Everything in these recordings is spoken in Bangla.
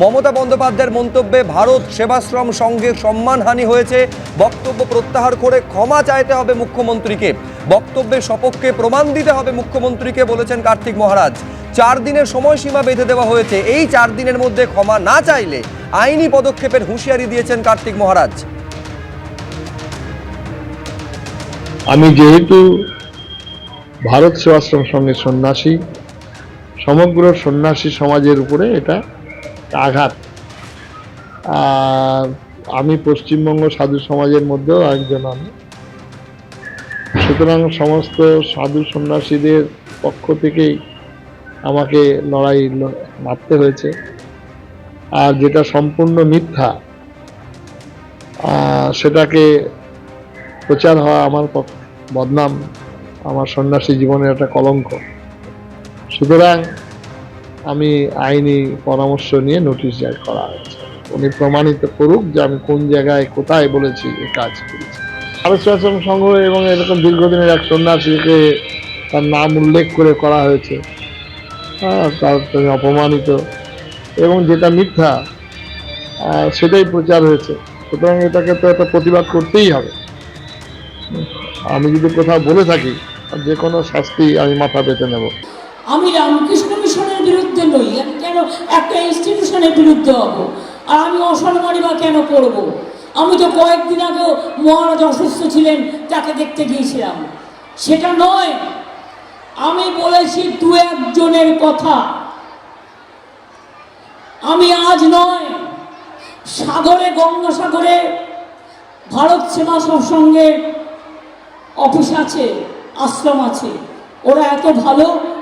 মমতা বন্দ্যোপাধ্যায়ের মন্তব্যে ভারত সেবাশ্রম সংঘের সম্মানহানি হয়েছে। বক্তব্য প্রত্যাহার করে ক্ষমা চাইতে হবে মুখ্যমন্ত্রীকে। বক্তব্যের সপক্ষে প্রমাণ দিতে হবে মুখ্যমন্ত্রীকে বলেছেন কার্তিক মহারাজ। চার দিনের সময়সীমা বেঁধে দেওয়া হয়েছে। এই চার দিনের মধ্যে ক্ষমা না চাইলে আইনি পদক্ষেপের হুঁশিয়ারি দিয়েছেন কার্তিক মহারাজ। আমি যেহেতু ভারত সেবাশ্রম সঙ্গে সন্ন্যাসী, সমগ্র সন্ন্যাসী সমাজের উপরে এটা আঘাত। আর আমি পশ্চিমবঙ্গ সাধু সমাজের মধ্যেও একজন আমি। সুতরাং সমস্ত সাধু সন্ন্যাসীদের পক্ষ থেকেই আমাকে লড়াই মারতে হয়েছে। আর যেটা সম্পূর্ণ মিথ্যা সেটাকে প্রচার হওয়া আমার বদনাম, আমার সন্ন্যাসী জীবনের একটা কলঙ্ক। সুতরাং আমি আইনি পরামর্শ নিয়ে নোটিশ জারি করা হয়েছে। উনি প্রমাণিত করুক যে আমি কোন জায়গায় কোথায় বলেছি এই কাজ করেছি। সেবাশ্রম সংঘ এবং এরকম দীর্ঘদিনের এক সন্ন্যাসীকে তার নাম উল্লেখ করে করা হয়েছে হ্যাঁ, তার অপমানিত এবং যেটা মিথ্যা সেটাই প্রচার হয়েছে। সুতরাং এটাকে তো একটা প্রতিবাদ করতেই হবে। আমি যদি কোথাও বলে থাকি যে কোনো শাস্তি আমি মাথা পেতে নেব। আমি রামকৃষ্ণ নই আমি কেন? একটা ইনস্টিটিউশনের বিরুদ্ধে হব। আর আমি অসম্মানী বা কেন করব? আমি তো কয়েকদিন আগেও মহারাজ অসুস্থ ছিলেন, তাকে দেখতে গিয়েছিলাম। সেটা নয়, আমি বলেছি দু একজনের কথা। আমি আজ নয়, সাগরে, গঙ্গাসাগরে ভারত সেবা সৎসঙ্গের অফিস আছে, আশ্রম আছে। ওরা এত ভালো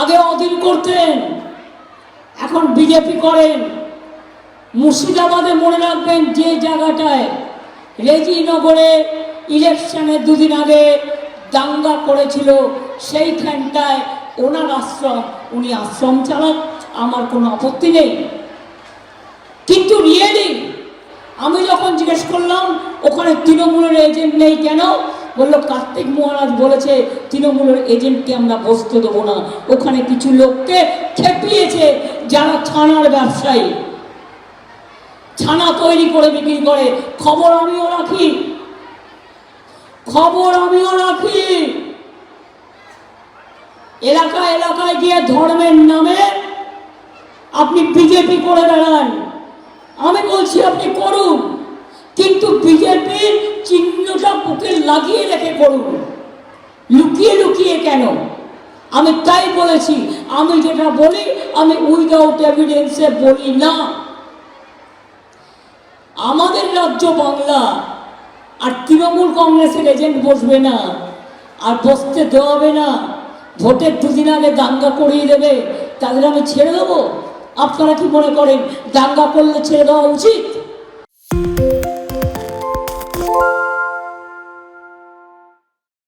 আগে অধীন করতেন, এখন বিজেপি করেন। মুর্শিদাবাদে মনে রাখবেন যে জায়গাটায় রেজিনগরে ইলেকশনের দুদিন আগে দাঙ্গা করেছিল, সেইখানটায় ওনার আশ্রম, উনি আশ্রম চালান, আমার কোনো আপত্তি নেই। কিন্তু রিয়েলি, আমি যখন জিজ্ঞেস করলাম, ওখানে তৃণমূলের এজেন্ট নেই কেন? বলল, কার্তিক মহারাজ বলেছে, তৃণমূলের এজেন্টকে আমরা বসতে দেবো না। ওখানে কিছু লোককে খেপিয়েছে যারা ছানার ব্যবসায়ী। ছানা তৈরি করে বিক্রি করে। খবর আমিও রাখি। খবর আমিও রাখি। এলাকা এলাকায় গিয়ে ধর্মের নামে আপনি বিজেপি করে বেড়ান। আমি বলছি, আপনি করুন। চিহ্নটা বুকে লাগিয়ে রেখে করুন লুকিয়ে লুকিয়ে কেন? আমি তাই বলেছি, আমি যেটা বলি, আমি উইদাউট এভিডেন্সে বলি না। আমাদের রাজ্য বাংলা আর তৃণমূল কংগ্রেসের এজেন্ট বসবে না, আর বসতে দেওয়া হবে না। ভোটের দুদিন আগে দাঙ্গা করিয়ে দেবে, তাদের আমি ছেড়ে দেবো। আপনারা কি মনে করেন, দাঙ্গা করলে ছেড়ে দেওয়া উচিত?